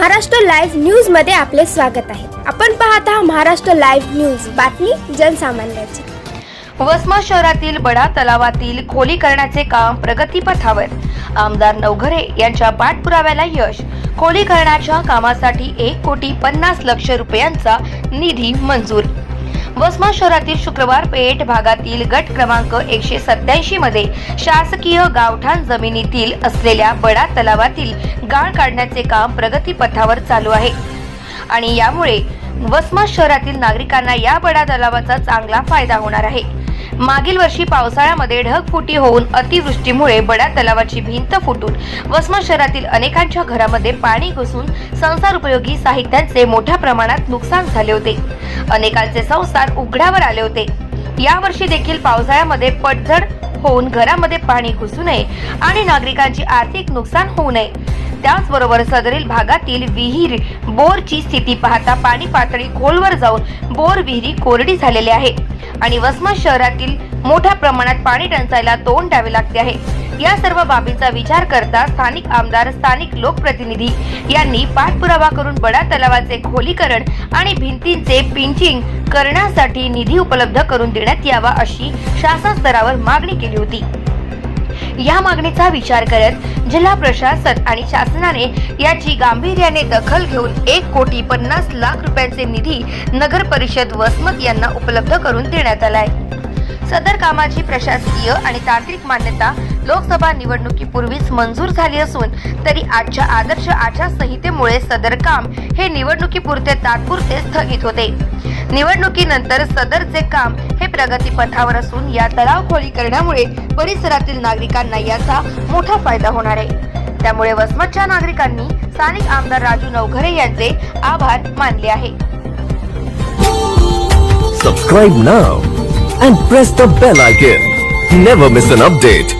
Maharashtra live न्यूजमध्ये आपले स्वागत आहे. आपण पाहत आहात महाराष्ट्र लाईव्ह न्यूज. बातमी जनसामान्याची. वसमा शहरातील बडा तलावातील खोलीकरणाचे काम प्रगतीपथावर. आमदार नवघरे यांच्या पाठपुराव्याला यश. खोलीकरणाच्या कामासाठी एक कोटी पन्नास लक्ष रुपयांचा निधी मंजूर. वसमत शहरातील शुक्रवार पेठ भागातील गट क्रमांक एकशे सत्याऐंशी मध्ये शासकीय गावठाण जमिनीतील असलेल्या बडा तलावातील गाळ काढण्याचे काम प्रगतीपथावर चालू आहे. आणि यामुळे वसमत शहरातील नागरिकांना या बडा तलावाचा चांगला फायदा होणार आहे. मागील वर्षी पावसाळ्यामध्ये ढगफुटी होऊन अतिवृष्टीमुळे बड्या तलावाची भिंत फुटून वसमत शहरातील अनेकांच्या घरामध्ये पाणी घुसून संसार उपयोगी साहित्यांचे मोठ्या प्रमाणात नुकसान झाले होते. अनेकांचे संसार उघड्यावर आले होते. यावर्षी देखील पावसाळ्यामध्ये पडझड होऊन घरामध्ये पाणी घुसू नये आणि नागरिकांची आर्थिक नुकसान होऊ नये. त्याचबरोबर सदरील भागातील विहीर बोरची स्थिती पाहता पाणी पातळी खोलवर जाऊन बोर विहिरी कोरडी झालेली आहे. आणि वसमत शहरातील मोठ्या प्रमाणात पाणी टंचाईला तोंड द्यावे लागते आहे. या सर्व बाबींचा विचार करता स्थानिक आमदार स्थानिक लोकप्रतिनिधी यांनी पाठपुरावा करून बडा तलावाचे खोलीकरण आणि भिंतींचे पिंचिंग करण्यासाठी निधी उपलब्ध करून देण्यात यावा अशी शासन स्तरावर मागणी केली होती. या मागणीचा विचार करत जिल्हा प्रशासन आणि शासनाने याची गांभीर्याने दखल घेऊन एक कोटी पन्नास लाख रुपयांचे निधी नगर परिषद वसमत यांना उपलब्ध करून देण्यात आलाय. सदर कामाची प्रशासकीय आणि तांत्रिक मान्यता लोकसभा निवडणुकीपूर्वीच मंजूर झाली असून तरी आजच्या आदर्श आचारसंहितेमुळे सदर काम हे निवडणुकीपुरते तात्पुरते स्थगित होते. निवडणुकीनंतर सदरचे काम प्रगतीपथावर असून या तलाव खोली करण्यामुळे परिसरातील नागरिकांना याचा मोठा फायदा होणार आहे. त्यामुळे वसमतच्या नागरिकांनी स्थानिक आमदार राजू नवघरे यांचे आभार मानले आहे. Subscribe now and press the bell icon never miss an update